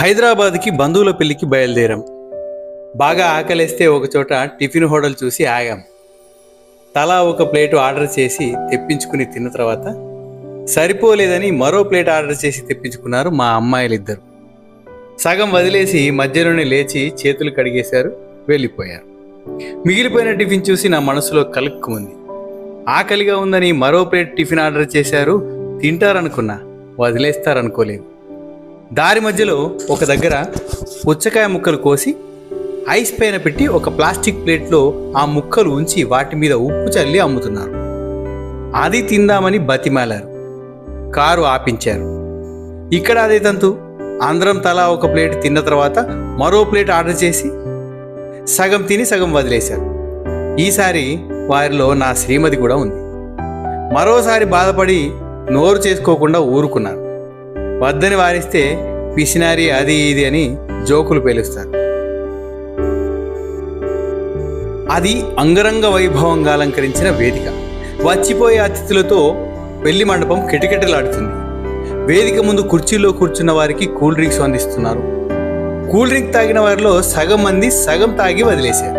హైదరాబాద్కి బంధువుల పెళ్ళికి బయలుదేరాం. బాగా ఆకలేస్తే ఒకచోట టిఫిన్ హోటల్ చూసి ఆగాం. తలా ఒక ప్లేటు ఆర్డర్ చేసి తెప్పించుకుని తిన్న తర్వాత సరిపోలేదని మరో ప్లేట్ ఆర్డర్ చేసి తెప్పించుకున్నారు మా అమ్మాయిలిద్దరు. సగం వదిలేసి మధ్యలోనే లేచి చేతులు కడిగేశారు వెళ్ళిపోయారు. మిగిలిపోయిన టిఫిన్ చూసి నా మనసులో కలుక్కుంది ఆకలిగా ఉందని మరో ప్లేట్ టిఫిన్ ఆర్డర్ చేశారు తింటారనుకున్నా వదిలేస్తారనుకోలేదు. దారి మధ్యలో ఒక దగ్గర పుచ్చకాయ ముక్కలు కోసి ఐస్ పైన పెట్టి ఒక ప్లాస్టిక్ ప్లేట్లో ఆ ముక్కలు ఉంచి వాటి మీద ఉప్పు చల్లి అమ్ముతున్నారు. అది తిందామని బతిమాలారు. కారు ఆపించారు. ఇక్కడ అదే తంతు. అందరం తలా ఒక ప్లేట్ తిన్న తర్వాత మరో ప్లేట్ ఆర్డర్ చేసి సగం తిని సగం వదిలేశారు. ఈసారి వారిలో నా శ్రీమతి కూడా ఉంది. మరోసారి బాధపడి నోరు చేసుకోకుండా ఊరుకున్నాను వద్దని వారిస్తే పిసినారి అది ఇది అని జోకులు పేలుస్తారు. అది అంగరంగ వైభవంగా అలంకరించిన వేదిక. వచ్చిపోయే అతిథులతో పెళ్ళి మండపం కిటకిటలాడుతుంది. వేదిక ముందు కుర్చీలో కూర్చున్న వారికి కూల్ డ్రింక్స్ అందిస్తున్నారు. కూల్ డ్రింక్ తాగిన వారిలో సగం మంది సగం తాగి వదిలేశారు.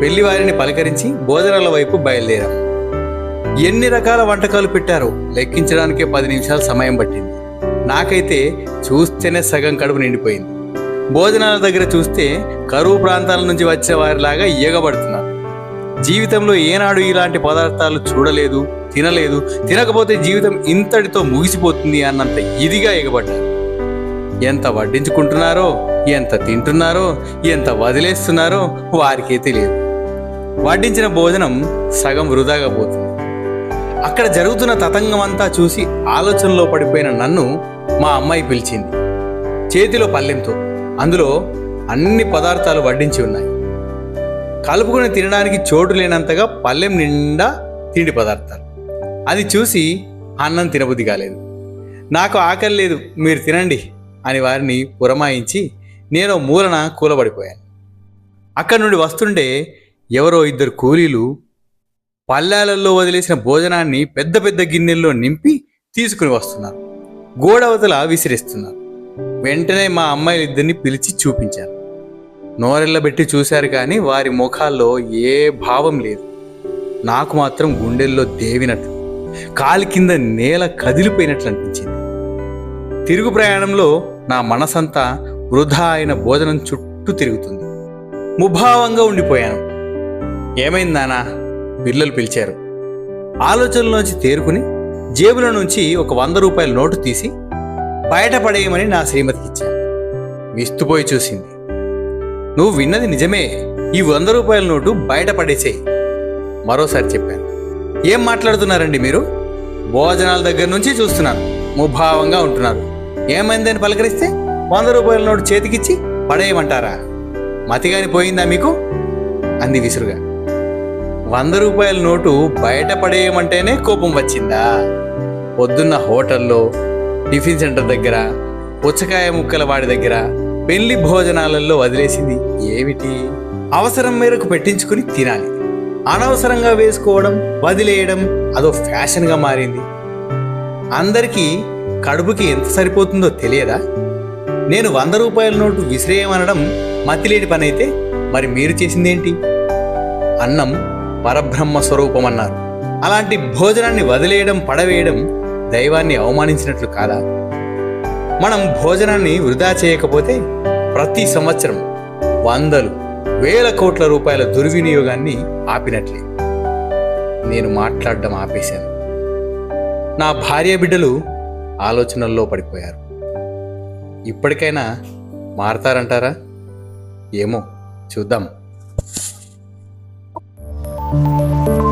పెళ్ళి వారిని పలకరించి భోజనాల వైపు బయలుదేరాం ఎన్ని రకాల వంటకాలు పెట్టారో లెక్కించడానికే పది నిమిషాలు సమయం పట్టింది. నాకైతే చూస్తేనే సగం కడుపు నిండిపోయింది. భోజనాల దగ్గర చూస్తే కరువు ప్రాంతాల నుంచి వచ్చే వారిలాగా ఎగబడుతున్నారు జీవితంలో ఏనాడు ఇలాంటి పదార్థాలు చూడలేదు తినలేదు తినకపోతే జీవితం ఇంతటితో ముగిసిపోతుంది అన్నంత ఇదిగా ఎగబడ్డారు. ఎంత వడ్డించుకుంటున్నారో ఎంత తింటున్నారో ఎంత వదిలేస్తున్నారో వారికే తెలియదు. వడ్డించిన భోజనం సగం వృధాగా పోతుంది. అక్కడ జరుగుతున్న తతంగం అంతా చూసి ఆలోచనలో పడిపోయిన నన్ను మా అమ్మాయి పిలిచింది. చేతిలో పల్లెంతో అందులో అన్ని పదార్థాలు వడ్డించి ఉన్నాయి. కలుపుకొని తినడానికి చోటు లేనంతగా పల్లెం నిండా తిండి పదార్థాలు. అది చూసి అన్నం తినబుద్ధి కాలేదు. నాకు ఆకలి లేదు మీరు తినండి అని వారిని పురమాయించి నేను మూలన కూలబడిపోయాను. అక్కడి నుండి వస్తుంటే ఎవరో ఇద్దరు కూలీలు పల్లాలలో వదిలేసిన భోజనాన్ని పెద్ద పెద్ద గిన్నెల్లో నింపి తీసుకుని వస్తున్నారు. గోడవతల విసిరిస్తున్నారు. వెంటనే మా అమ్మాయిలిద్దరిని పిలిచి చూపించాను నోరెళ్ళబెట్టి చూశారు కానీ వారి ముఖాల్లో ఏ భావం లేదు. నాకు మాత్రం గుండెల్లో దేవినట్లు కాలి కింద నేల కదిలిపోయినట్లు అనిపించింది. తిరుగు ప్రయాణంలో నా మనసంతా వృధా అయిన భోజనం చుట్టూ తిరుగుతుంది. ముభావంగా ఉండిపోయాను. ఏమైందానా బిర్లలు పిలిచారు. ఆలోచనలోంచి తేరుకుని జేబుల నుంచి ఒక వంద రూపాయల నోటు తీసి బయటపడేయమని నా శ్రీమతికి ఇచ్చాను. విస్తుపోయి చూసింది. నువ్వు విన్నది నిజమే. ఈ వంద రూపాయల నోటు బయటపడేసేయి మరోసారి చెప్పాను. ఏం మాట్లాడుతున్నారండి మీరు? భోజనాల దగ్గర నుంచి చూస్తున్నాను. ముభావంగా ఉంటున్నారు. ఏమైందని పలకరిస్తే వంద రూపాయల నోటు చేతికిచ్చి పడేయమంటారా? మతిగాని పోయిందా మీకు? అంది విసురుగా. వంద రూపాయల నోటు బయటపడేయమంటేనే కోపం వచ్చిందా? పొద్దున్న హోటల్లో టిఫిన్ సెంటర్ దగ్గర పుచ్చకాయ ముక్కల వాడి దగ్గర పెళ్ళి భోజనాలలో వదిలేసింది ఏమిటి? అవసరం మేరకు పెట్టించుకుని తినాలి. అనవసరంగా వేసుకోవడం వదిలేయడం అదో ఫ్యాషన్గా మారింది. అందరికీ కడుపుకి ఎంత సరిపోతుందో తెలియదా? నేను వంద రూపాయల నోటు విసిరేయమనడం మతిలేని పనైతే మరి మీరు చేసిందేంటి? అన్నం పరబ్రహ్మ స్వరూపం అన్నారు అలాంటి భోజనాన్ని వదిలేయడం పడవేయడం దైవాన్ని అవమానించినట్లు కాదా? మనం భోజనాన్ని వృధా చేయకపోతే ప్రతి సంవత్సరం వందలు వేల కోట్ల రూపాయల దుర్వినియోగాన్ని ఆపినట్లే. నేను మాట్లాడడం ఆపేశాను. నా భార్య బిడ్డలు ఆలోచనల్లో పడిపోయారు. ఇప్పటికైనా మారతారంటారా? ఏమో చూద్దాం. Música